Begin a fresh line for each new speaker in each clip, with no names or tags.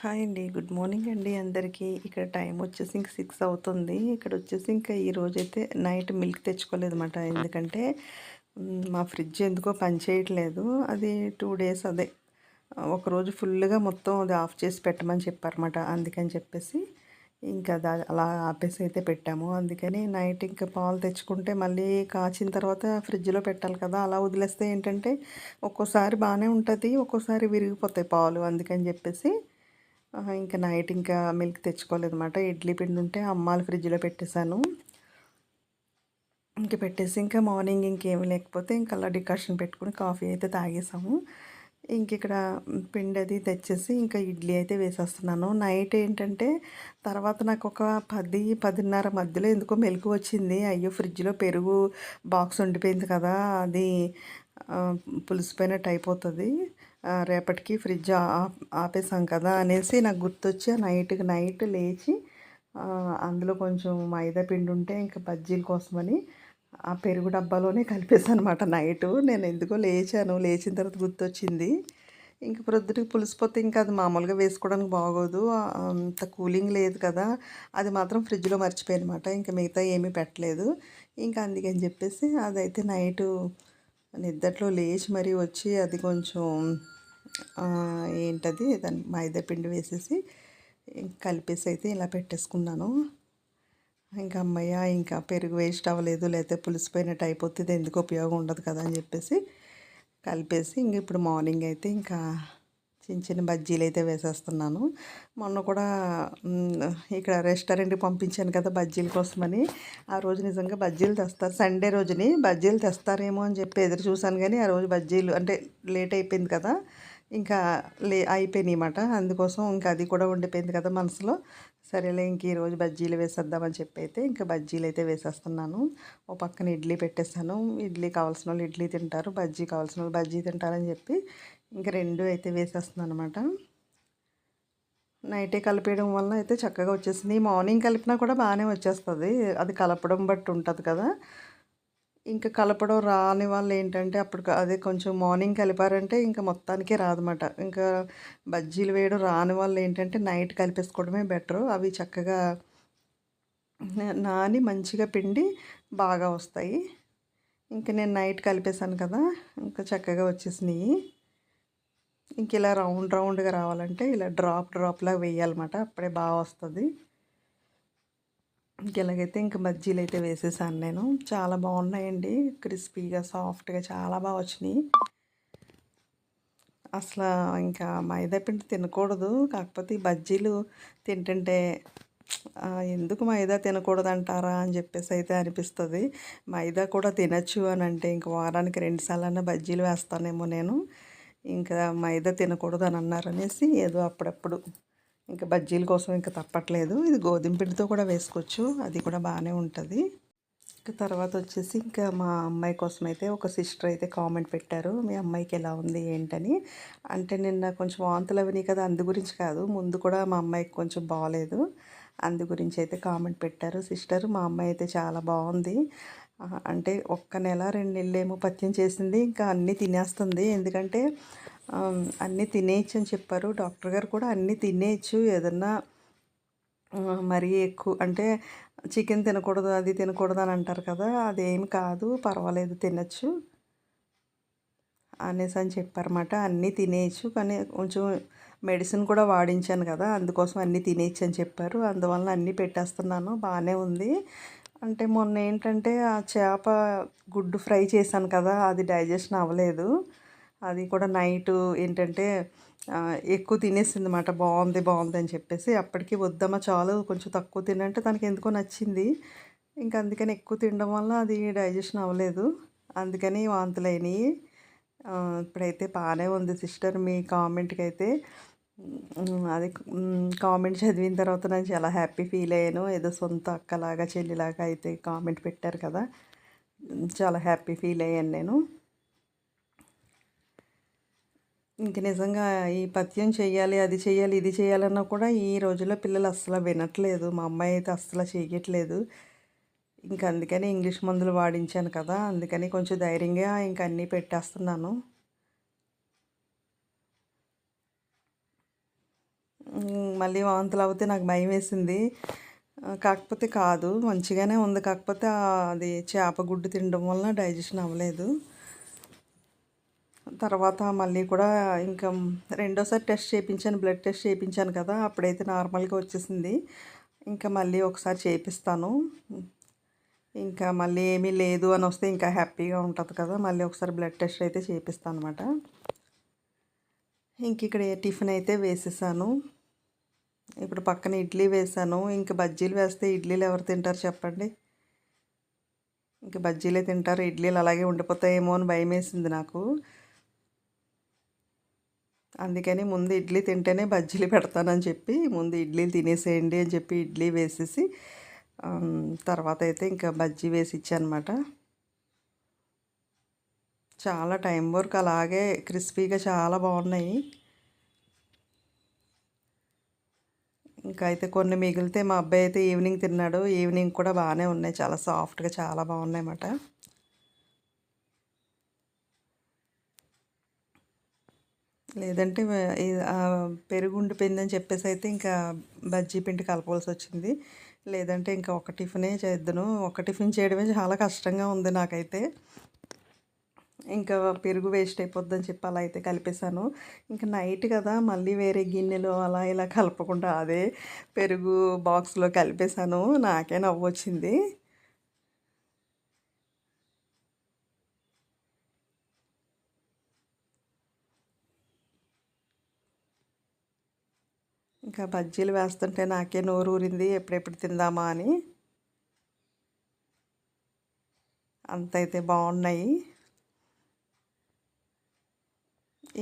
Hi అండి. Good morning అండి అందరికీ. ఇక్కడ టైం వచ్చేసి ఇంక సిక్స్ అవుతుంది. ఇక్కడ వచ్చేసి ఇంకా ఈరోజైతే నైట్ మిల్క్ తెచ్చుకోలేదు అనమాట ఎందుకంటే మా ఫ్రిడ్జ్ ఎందుకో పనిచేయట్లేదు అది టూ డేస్ అదే. ఒకరోజు ఫుల్గా మొత్తం అది ఆఫ్ చేసి పెట్టమని చెప్పారన్నమాట. అందుకని చెప్పేసి ఇంకా దా అలా ఆపేసి అయితే పెట్టాము. అందుకని నైట్ ఇంకా పాలు తెచ్చుకుంటే మళ్ళీ కాచిన తర్వాత ఫ్రిడ్జ్లో పెట్టాలి కదా. అలా వదిలేస్తే ఏంటంటే ఒక్కోసారి బాగానే ఉంటుంది ఒక్కోసారి విరిగిపోతాయి పాలు. అందుకని చెప్పేసి ఇంకా నైట్ ఇంకా మిల్క్ తెచ్చుకోలేదన్నమాట. ఇడ్లీ పిండి ఉంటే అమ్మాలు ఫ్రిడ్జ్లో పెట్టేశాను. ఇంక పెట్టేసి ఇంకా మార్నింగ్ ఇంకేమి లేకపోతే ఇంకా అలా డికాషన్ పెట్టుకుని కాఫీ అయితే తాగేసాము ఇంక ఇక్కడ పిండి అది తెచ్చేసి ఇంకా ఇడ్లీ అయితే వేసేస్తున్నాను. నైట్ ఏంటంటే తర్వాత నాకు ఒక పది పదిన్నర మధ్యలో ఎందుకో మెలకు వచ్చింది. అయ్యో ఫ్రిడ్జ్లో పెరుగు బాక్స్ ఉండిపోయింది కదా అది పులిసిపోయినట్టు అయిపోతుంది. రేపటికి ఫ్రిడ్జ్ ఆ- ఆపేసాం కదా అనేసి నాకు గుర్తొచ్చి నైట్కి నైట్ లేచి అందులో కొంచెం మైదా పిండి ఉంటే ఇంకా బజ్జీల కోసమని ఆ పెరుగు డబ్బాలోనే కలిపేసాను అనమాట నైట్. నేను ఎందుకో లేచాను. లేచిన తర్వాత గుర్తొచ్చింది. ఇంక ప్రొద్దుటికి పులిసిపోతే ఇంకా అది మామూలుగా వేసుకోవడానికి బాగోదు. అంత కూలింగ్ లేదు కదా. అది మాత్రం ఫ్రిడ్జ్లో మర్చిపోయాను అనమాట ఇంకా మిగతా ఏమీ పెట్టలేదు. ఇంకా అందుకని చెప్పేసి అదైతే నైటు నిద్దట్లో లేచి మరీ వచ్చి అది కొంచెం ఏంటది? దాన్ని మైదా పిండి వేసేసి కలిపేసి అయితే ఇలా పెట్టేసుకున్నాను. ఇంకా అమ్మయ్య ఇంకా పెరుగు వేస్ట్ అవ్వలేదు లేకపోతే పులిసిపోయినట్టు అయిపోతుంది ఎందుకు ఉపయోగం ఉండదు కదా అని చెప్పేసి కలిపేసి ఇంక ఇప్పుడు మార్నింగ్ అయితే ఇంకా చిన్న చిన్న బజ్జీలు అయితే వేసేస్తున్నాను. మొన్న కూడా ఇక్కడ రెస్టారెంట్కి పంపించాను కదా బజ్జీల కోసమని. ఆ రోజు నిజంగా బజ్జీలు తెస్తారు. సండే రోజుని బజ్జీలు తెస్తారేమో అని చెప్పి ఎదురు చూశాను కానీ ఆ రోజు బజ్జీలు అంటే లేట్ అయిపోయింది కదా. ఇంకా లే అయిపోయినాయి అందుకోసం ఇంకా అది కూడా ఉండిపోయింది కదా మనసులో. సరేలే ఇంక ఈరోజు బజ్జీలు వేసేద్దామని చెప్పి అయితే ఇంకా బజ్జీలు అయితే వేసేస్తున్నాను. ఓ పక్కన ఇడ్లీ పెట్టేస్తాను ఇడ్లీ కావాల్సిన వాళ్ళు ఇడ్లీ తింటారు బజ్జీ కావాల్సిన వాళ్ళు బజ్జీ తింటారని చెప్పి ఇంకా రెండు అయితే వేసేస్తున్నాను అనమాట నైటే కలిపేయడం వల్ల అయితే చక్కగా వచ్చేసింది. మార్నింగ్ కలిపినా కూడా బాగానే వచ్చేస్తుంది. అది కలపడం బట్టి ఉంటుంది కదా. ఇంకా కలపడం రాని వాళ్ళు ఏంటంటే అప్పుడు అదే కొంచెం మార్నింగ్ కలిపారంటే ఇంకా మొత్తానికే రాదన్నమాట. ఇంకా బజ్జీలు వేయడం రాని వాళ్ళు ఏంటంటే నైట్ కలిపేసుకోవడమే బెటర్ అవి చక్కగా నాని మంచిగా పిండి బాగా వస్తాయి. ఇంకా నేను నైట్ కలిపేశాను కదా ఇంకా చక్కగా వచ్చేసినాయి. ఇంక ఇలా రౌండ్ రౌండ్గా రావాలంటే ఇలా డ్రాప్ డ్రాప్లా వేయాలన్నమాట. అప్పుడే బాగా వస్తుంది. ఇలాగైతే ఇంక బజ్జీలు అయితే వేసేసాను నేను. చాలా బాగున్నాయండి. క్రిస్పీగా సాఫ్ట్గా చాలా బాగా వచ్చినాయి. అసలు ఇంకా మైదా పిండి తినకూడదు. కాకపోతే ఈ బజ్జీలు తింటుంటే ఎందుకు మైదా తినకూడదు అంటారా అని చెప్పేసి అయితే అనిపిస్తుంది. మైదా కూడా తినచ్చు అని అంటే ఇంక వారానికి రెండు సార్లన్నా బజ్జీలు వేస్తానేమో నేను. ఇంకా మైదా తినకూడదు అని అన్నారనేసి ఏదో అప్పుడప్పుడు ఇంకా బజ్జీల కోసం ఇంకా తప్పట్లేదు. ఇది గోధుమ పిండితో కూడా వేసుకోవచ్చు. అది కూడా బాగానే ఉంటుంది. ఇంకా తర్వాత వచ్చేసి ఇంకా మా అమ్మాయి కోసం అయితే ఒక సిస్టర్ అయితే కామెంట్ పెట్టారు. మీ అమ్మాయికి ఎలా ఉంది ఏంటని. అంటే నిన్న కొంచెం వాంతులు అవినాయి కదా అందు గురించి కాదు. ముందు కూడా మా అమ్మాయికి కొంచెం బాగాలేదు. అందు గురించి అయితే కామెంట్ పెట్టారు. సిస్టర్ మా అమ్మాయి అయితే చాలా బాగుంది. అంటే ఒక్క నెల రెండు నెలలు ఏమో పత్యం చేసింది. ఇంకా అన్నీ తినేస్తుంది. ఎందుకంటే అన్నీ తినేయచ్చు అని చెప్పారు. డాక్టర్ గారు కూడా అన్నీ తినేయచ్చు. ఏదన్నా మరీ ఎక్కువ అంటే చికెన్ తినకూడదు అది తినకూడదు అని అంటారు కదా అదేమి కాదు పర్వాలేదు తినచ్చు అనేసి అని చెప్పారన్నమాట. అన్నీ తినేయచ్చు కానీ కొంచెం మెడిసిన్ కూడా వాడించాను కదా అందుకోసం అన్నీ తినేయచ్చు అని చెప్పారు. అందువల్ల అన్నీ పెట్టేస్తున్నాను బాగానే ఉంది. అంటే మొన్న ఏంటంటే ఆ చేప గుడ్డు ఫ్రై చేశాను కదా అది డైజెషన్ అవ్వలేదు. అది కూడా నైట్ ఏంటంటే ఎక్కువ తినేసింది అనమాట బాగుంది బాగుంది అని చెప్పేసి అప్పటికి వద్దమ్మా చాలు కొంచెం తక్కువ తినంటే తనకి ఎందుకో నచ్చింది. ఇంకా అందుకని ఎక్కువ తినడం వల్ల అది డైజెషన్ అవ్వలేదు. అందుకని వాంతులు అయినాయి ఇప్పుడైతే బాగానే ఉంది సిస్టర్ మీ కామెంట్కి అయితే అది కామెంట్ చదివిన తర్వాత నేను చాలా హ్యాపీ ఫీల్ అయ్యాను. ఏదో సొంత అక్కలాగా చెల్లిలాగా అయితే కామెంట్ పెట్టారు కదా. చాలా హ్యాపీ ఫీల్ అయ్యాను నేను. ఇంక నిజంగా ఈ పథ్యం చేయాలి అది చేయాలి ఇది చేయాలన్నా కూడా ఈ రోజుల్లో పిల్లలు అస్సలు వినట్లేదు. మా అమ్మాయి అయితే అస్సలు చేయట్లేదు. ఇంకా అందుకని ఇంగ్లీష్ మందులు వాడించాను కదా అందుకని కొంచెం ధైర్యంగా ఇంక అన్నీ పెట్టేస్తున్నాను. మళ్ళీ వాంతులు అవుతే నాకు భయం వేసింది. కాకపోతే కాదు మంచిగానే ఉంది. కాకపోతే అది చేప గుడ్డు తినడం వలన డైజెషన్ అవ్వలేదు. తర్వాత మళ్ళీ కూడా ఇంకా రెండోసారి టెస్ట్ చేయించాను బ్లడ్ టెస్ట్ చేయించాను కదా అప్పుడైతే నార్మల్గా వచ్చేసింది. ఇంకా మళ్ళీ ఒకసారి చేపిస్తాను ఇంకా మళ్ళీ ఏమీ లేదు అని వస్తే ఇంకా హ్యాపీగా ఉంటుంది కదా మళ్ళీ ఒకసారి బ్లడ్ టెస్ట్ అయితే చేపిస్తాను అనమాట ఇంక ఇక్కడ టిఫిన్ అయితే వేసేసాను. ఇప్పుడు పక్కన ఇడ్లీ వేసాను. ఇంక బజ్జీలు వేస్తే ఇడ్లీలు ఎవరు తింటారు చెప్పండి? ఇంక బజ్జీలే తింటారు ఇడ్లీలు అలాగే ఉండిపోతాయేమో అని భయం వేసింది నాకు. అందుకని ముందు ఇడ్లీ తింటేనే బజ్జీలు పెడతానని చెప్పి ముందు ఇడ్లీలు తినేసేయండి అని చెప్పి ఇడ్లీ వేసేసి తర్వాత అయితే ఇంకా బజ్జీ వేసి ఇచ్చానమాట. చాలా టైం వరకు అలాగే క్రిస్పీగా చాలా బాగున్నాయి. ఇంకా అయితే కొన్ని మిగిలితే మా అబ్బాయి అయితే ఈవినింగ్ తిన్నాడు. ఈవినింగ్ కూడా బాగానే ఉన్నాయి. చాలా సాఫ్ట్గా చాలా బాగున్నాయి అన్నమాట. లేదంటే పెరుగు ఉండిపోయిందని చెప్పేసి అయితే ఇంకా బజ్జీ పిండి కలపవలసి వచ్చింది. లేదంటే ఇంకా ఒక టిఫినే చేద్దును. ఒక టిఫిన్ చేయడమే చాలా కష్టంగా ఉంది నాకైతే. ఇంకా పెరుగు వేస్ట్ అయిపోద్దని చెప్పి అలా అయితే కలిపేశాను. ఇంకా నైట్ కదా మళ్ళీ వేరే గిన్నెలో అలా ఇలా కలపకుండా అదే పెరుగు బాక్స్లో కలిపేశాను. నాకే నవ్వు వచ్చింది ఇంకా బజ్జీలు వేస్తుంటే నాకే నోరు ఊరింది ఎప్పుడెప్పుడు తిందామా అని. అంత అయితే బాగున్నాయి.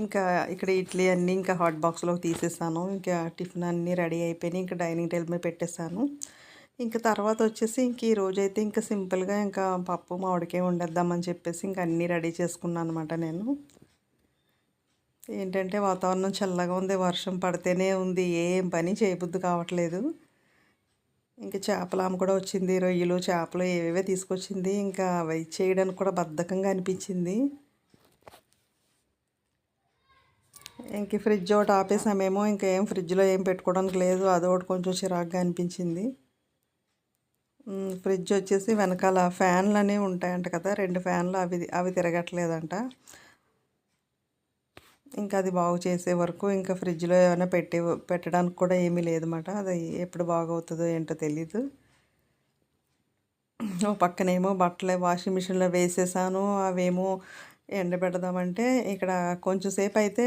ఇంకా ఇక్కడ ఇడ్లీ అన్నీ ఇంకా హాట్ బాక్స్లో తీసేసాను. ఇంకా టిఫిన్ అన్నీ రెడీ అయిపోయినాయి. ఇంకా డైనింగ్ టేబుల్ మీద పెట్టేశాను. ఇంకా తర్వాత వచ్చేసి ఇంక ఈ రోజైతే అయితే ఇంకా సింపుల్గా ఇంకా పప్పు మామిడికే వండేద్దామని చెప్పేసి ఇంకా అన్నీ రెడీ చేసుకున్నాను అనమాట నేను. ఏంటంటే వాతావరణం చల్లగా ఉంది వర్షం పడితేనే ఉంది ఏం పని చేయబుద్ధి కావట్లేదు. ఇంకా చేపల ఆమె కూడా వచ్చింది రొయ్యలు చేపలు ఏవేవో తీసుకొచ్చింది. ఇంకా అవి చేయడానికి కూడా బద్ధకంగా అనిపించింది. ఇంక ఫ్రిడ్జ్ ఒకటి ఆపేసామేమో ఇంకా ఏం ఫ్రిడ్జ్లో ఏం పెట్టుకోవడానికి లేదు అది ఒకటి కొంచెం చిరాగ్గా అనిపించింది. ఫ్రిడ్జ్ వచ్చేసి వెనకాల ఫ్యాన్లు అనేవి ఉంటాయంట కదా రెండు ఫ్యాన్లు అవి అవి తిరగట్లేదంట. ఇంకా అది బాగు చేసే వరకు ఇంకా ఫ్రిడ్జ్లో ఏమైనా పెట్టి పెట్టడానికి కూడా ఏమీ లేదన్నమాట. అది ఎప్పుడు బాగవుతుందో ఏంటో తెలీదు. ఓ పక్కనేమో బట్టలు వాషింగ్ మిషన్లో వేసేసాను. అవేమో ఎండబెడదామంటే ఇక్కడ కొంచెం సేపు అయితే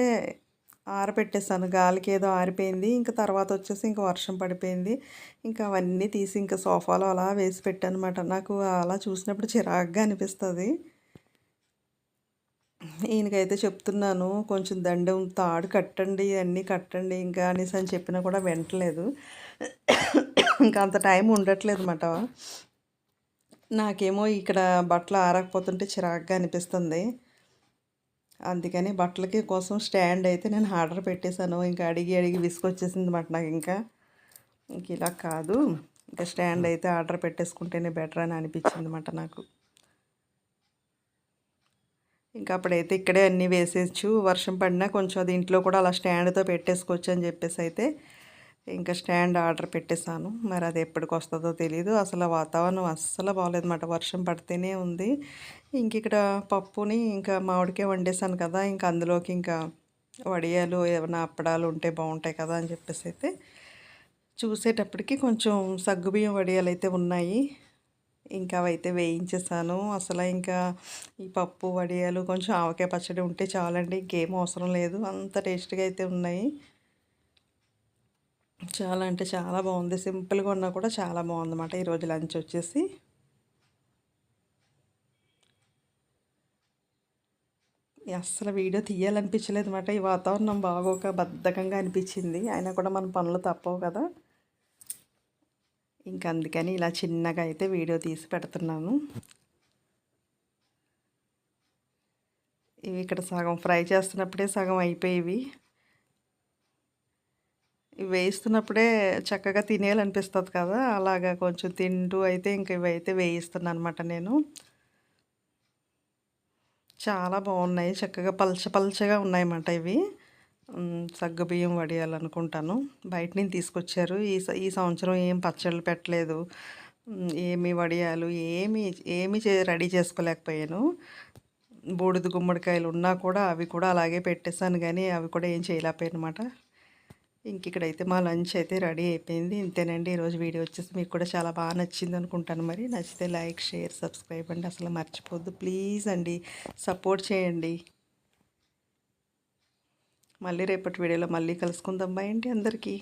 ఆరబెట్టేసాను గాలికి ఏదో ఆరిపోయింది. ఇంకా తర్వాత వచ్చేసి ఇంకా వర్షం పడిపోయింది. ఇంకా అవన్నీ తీసి ఇంకా సోఫాలో అలా వేసి పెట్టాను అనమాట నాకు అలా చూసినప్పుడు చిరాగ్గా అనిపిస్తుంది. ఈయనకైతే చెప్తున్నాను కొంచెం దండం తాడు కట్టండి అన్నీ కట్టండి ఇంకా అనేసి అని చెప్పినా కూడా వింటలేదు. ఇంకా అంత టైం ఉండట్లేదు అన్నమాట నాకేమో ఇక్కడ బట్టలు ఆరకపోతుంటే చిరాగ్గా అనిపిస్తుంది. అందుకని బట్టలకి కోసం స్టాండ్ అయితే నేను ఆర్డర్ పెట్టేశాను. ఇంకా అడిగి అడిగి విసుకొచ్చేసింది అన్నమాట నాకు ఇంకా. ఇంక ఇలా కాదు. ఇంకా స్టాండ్ అయితే ఆర్డర్ పెట్టేసుకుంటేనే బెటర్ అని అనిపించింది అన్నమాట నాకు. ఇంకా అప్పుడైతే ఇక్కడే అన్నీ వేసేయచ్చు. వర్షం పడినా కొంచెం అది ఇంట్లో కూడా అలా స్టాండ్తో పెట్టేసుకోవచ్చు అని చెప్పేసి అయితే ఇంకా స్టాండ్ ఆర్డర్ పెట్టేశాను. మరి అది ఎప్పటికి వస్తుందో తెలియదు అసలు వాతావరణం అస్సలు బాగలేదన్నమాట. వర్షం పడితేనే ఉంది. ఇంక ఇక్కడ పప్పుని ఇంకా మామిడికే వండేసాను కదా. ఇంకా అందులోకి ఇంకా వడియాలు ఏమైనా అప్పడాలు ఉంటే బాగుంటాయి కదా అని చెప్పేసి అయితే చూసేటప్పటికి కొంచెం సగ్గుబియ్యం వడియాలు అయితే ఉన్నాయి. ఇంకా అవైతే వేయించేసాను. అసలు ఇంకా ఈ పప్పు వడియాలు కొంచెం ఆవకాయ పచ్చడి ఉంటే చాలండి. ఇంకేం అవసరం లేదు. అంత టేస్ట్గా అయితే ఉన్నాయి. చాలా అంటే చాలా బాగుంది. సింపుల్గా ఉన్నా కూడా చాలా బాగుందన్నమాట. ఈరోజు లంచ్ వచ్చేసి. అసలు వీడియో తీయాలనిపించలేదు అనమాట ఈ వాతావరణం బాగోక బద్ధకంగా అనిపించింది. అయినా కూడా మన పనులు తప్పవు కదా. ఇంకా అందుకని ఇలా చిన్నగా అయితే వీడియో తీసి పెడుతున్నాను. ఇవి ఇక్కడ సగం ఫ్రై చేస్తున్నప్పుడే సగం అయిపోయేవి. ఇవి వేయిస్తున్నప్పుడే చక్కగా తినేయాలనిపిస్తుంది కదా అలాగా కొంచెం తింటూ అయితే ఇంక ఇవి అయితే వేయిస్తున్నాను అనమాట నేను. చాలా బాగున్నాయి చక్కగా పల్చ పల్చగా ఉన్నాయన్నమాట ఇవి. సగ్గుబియ్యం వడియాలనుకుంటాను. బయట నుంచి తీసుకొచ్చారు. ఈ స- ఈ సంవత్సరం ఏం పచ్చళ్ళు పెట్టలేదు. ఏమి వడియాలు ఏమి ఏమి చే రెడీ చేసుకోలేకపోయాను. బూడిద గుమ్మడికాయలు ఉన్నా కూడా అవి కూడా అలాగే పెట్టేశాను కానీ అవి కూడా ఏం చేయలేకపోయాను అనమాట ఇంక ఇక్కడైతే మా లంచ్ అయితే రెడీ అయిపోయింది. ఇంతేనండి. ఈరోజు వీడియో వచ్చేసి మీకు కూడా చాలా బాగా నచ్చింది అనుకుంటాను మరి. నచ్చితే లైక్ షేర్ సబ్స్క్రైబ్ అండి. అసలు మర్చిపోద్దు ప్లీజ్ అండి. సపోర్ట్ చేయండి. మళ్ళీ రేపటి వీడియోలో మళ్ళీ కలుసుకుందాం. బాయ్ అండి అందరికీ.